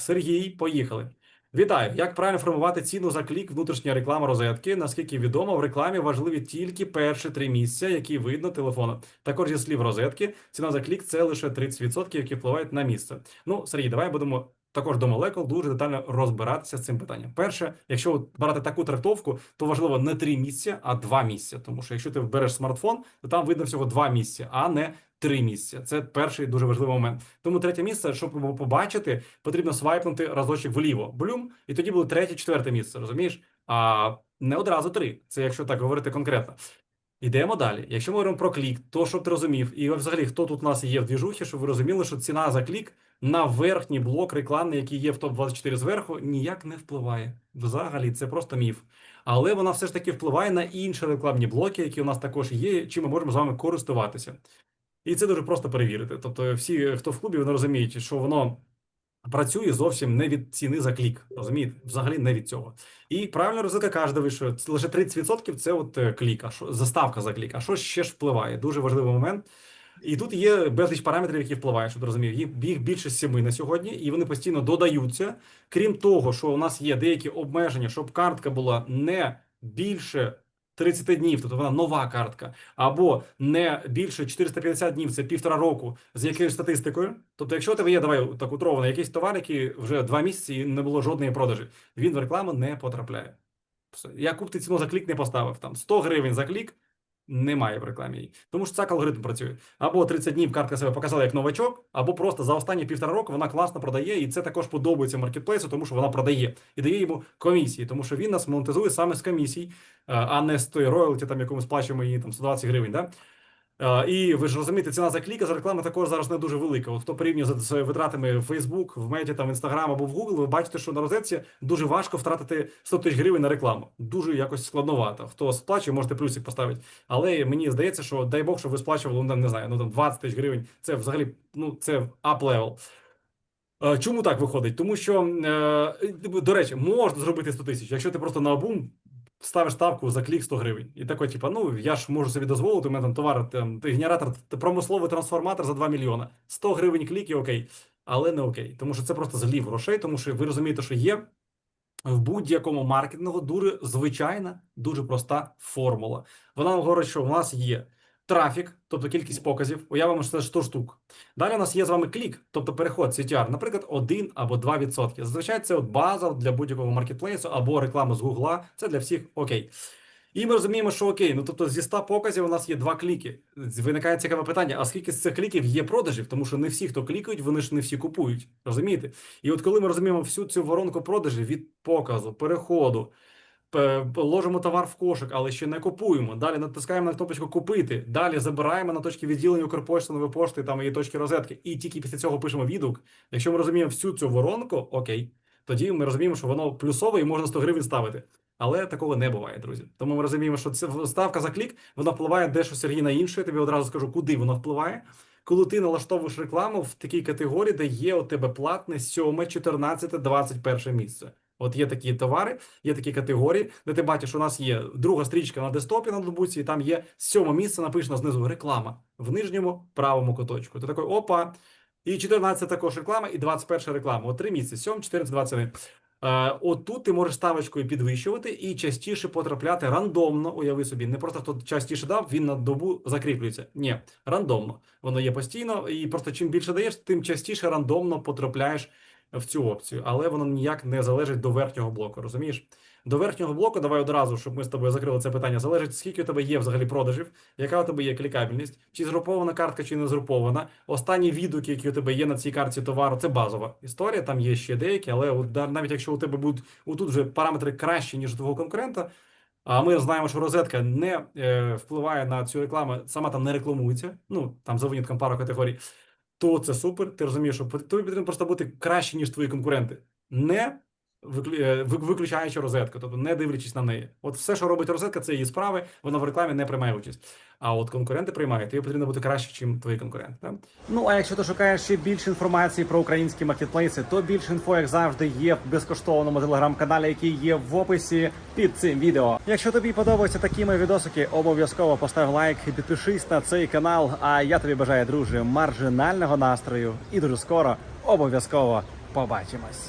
Сергій, поїхали. Вітаю! Як правильно формувати ціну за клік внутрішня реклама розетки? Наскільки відомо, в рекламі важливі тільки перші три місця, які видно телефону. Також зі слів розетки, ціна за клік це лише 30%, які впливають на місце. Ну, Сергій, давай будемо також до молекул дуже детально розбиратися з цим питанням. Перше, якщо брати таку трактовку, то важливо не три місця, а два місця. Тому що якщо ти береш смартфон, то там видно всього два місця, а не три місця. Це перший дуже важливий момент. Тому третє місце, щоб побачити, потрібно свайпнути разочок вліво, блюм, і тоді буде третє, четверте місце. Розумієш? А не одразу три. Це якщо так говорити конкретно. Йдемо далі. Якщо ми говоримо про клік, то щоб ти розумів, і взагалі хто тут у нас є в двіжухі, щоб ви розуміли, що ціна за клік на верхній блок рекламний, який є в топ 24 зверху, ніяк не впливає. Взагалі, це просто міф. Але вона все ж таки впливає на інші рекламні блоки, які у нас також є, чим ми можемо з вами користуватися. І це дуже просто перевірити. Тобто, всі, хто в клубі, вони розуміють, що воно працює зовсім не від ціни за клік. Розумієте? Взагалі не від цього. І правильно розетка каже, що лише 30% це от е, клік, а що заставка за клік. А що ще ж впливає? Дуже важливий момент. І тут є безліч параметрів, які впливають, щоб ти розумів. Їх, більше семи на сьогодні, і вони постійно додаються. Крім того, що у нас є деякі обмеження, щоб картка була не більше 30 днів, тобто вона нова картка, або не більше 450 днів, це півтора року з якоюсь статистикою. Тобто, якщо у тебе є, давай так утровано, якийсь товар, який вже два місяці і не було жодної продажі, він в рекламу не потрапляє. Я купці ціну за клік не поставив. Там 100 гривень за клік немає в рекламі. Тому що так алгоритм працює. Або 30 днів картка себе показала як новачок, або просто за останні півтора року вона класно продає, і це також подобається маркетплейсу, тому що вона продає і дає йому комісії, тому що він нас монетизує саме з комісій, е, а не з тої роялті, там яку ми сплачуємо її там 120 гривень. Да? Е, І ви ж розумієте, ціна за кліка за реклами також зараз не дуже велика. От хто порівнює з- витратами в Facebook, в Меді, там Instagram або в Google, ви бачите, що на розетці дуже важко втратити 100 тисяч гривень на рекламу. Дуже якось складновато. Хто сплачує, можете плюсик поставити. Але мені здається, що дай Бог, щоб ви сплачували, ну, не знаю, ну там 20 тисяч гривень. Це взагалі ну це. Е, Чому так виходить? Тому що, е, до речі, можна зробити 100 тисяч, якщо ти просто на обум ставиш ставку за клік 100 гривень. І такий, типа, ну я ж можу собі дозволити, у мене там товар, там, генератор, промисловий трансформатор за 2 мільйона. 100 гривень клік і окей. Але не окей. Тому що це просто злів грошей, тому що ви розумієте, що є в будь-якому маркетингу дуже звичайна, дуже проста формула. Вона говорить, що у нас є трафік, тобто кількість показів, уявимо, що це 100 штук. Далі у нас є з вами клік, тобто переход CTR, наприклад, 1 або 2%. Зазвичай це от база для будь-якого маркетплейсу або реклама з Гугла. Це для всіх окей. І ми розуміємо, що окей, ну тобто зі 100 показів у нас є два кліки. Виникає цікаве питання: а скільки з цих кліків є продажів? Тому що не всі, хто клікають, вони ж не всі купують. Розумієте? І от коли ми розуміємо всю цю воронку продажів від показу, переходу, пе- ложимо товар в кошик, але ще не купуємо. Далі натискаємо на кнопочку купити. Далі забираємо на точки відділення Укрпошти, нової пошти там і точки розетки. І тільки після цього пишемо відгук. Якщо ми розуміємо всю цю воронку, окей, тоді ми розуміємо, що воно плюсове і можна 100 гривень ставити. Але такого не буває, друзі. Тому ми розуміємо, що це ставка за клік вона впливає дещо Сергій на інше. Я тобі одразу скажу, куди воно впливає. Коли ти налаштовуєш рекламу в такій категорії, де є у тебе платне 7, 14, 21 місце. От є такі товари, є такі категорії, де ти бачиш, у нас є друга стрічка на десктопі на ноутбуці, і там є сьоме місце, написано знизу реклама в нижньому правому куточку. Ти такий опа. І 14 також реклама, і 21 реклама. От три місяці: 7, 14, 21. Е, от ти можеш ставочкою підвищувати і частіше потрапляти рандомно. Уяви собі, не просто хто частіше дав, він на добу закріплюється. Ні, рандомно. Воно є постійно, і просто чим більше даєш, тим частіше рандомно потрапляєш в цю опцію, але воно ніяк не залежить до верхнього блоку. Розумієш? До верхнього блоку, давай одразу, щоб ми з тобою закрили це питання. Залежить, скільки у тебе є взагалі продажів, яка у тебе є клікабельність, чи згрупована картка, чи не згрупована. Останні відгуки, які у тебе є на цій картці товару, це базова історія. Там є ще деякі, але навіть якщо у тебе будуть отут вже параметри кращі, ніж у твого конкурента. А ми знаємо, що розетка не е, впливає на цю рекламу, сама там не рекламується. Ну там за винятком пару категорій. То це супер. Ти розумієш, що тобі потрібно просто бути краще, ніж твої конкуренти. Не виключаючи розетку, тобто не дивлячись на неї. От все, що робить розетка, це її справи, вона в рекламі не приймає участь. А от конкуренти приймають, тобі потрібно бути краще, ніж твої конкуренти. Так? Ну а якщо ти шукаєш ще більше інформації про українські маркетплейси, то більше інфо, як завжди, є в безкоштовному телеграм-каналі, який є в описі під цим відео. Якщо тобі подобаються такі мої відосики, обов'язково постав лайк і підпишись на цей канал. А я тобі бажаю, друже, маржинального настрою і дуже скоро обов'язково побачимось.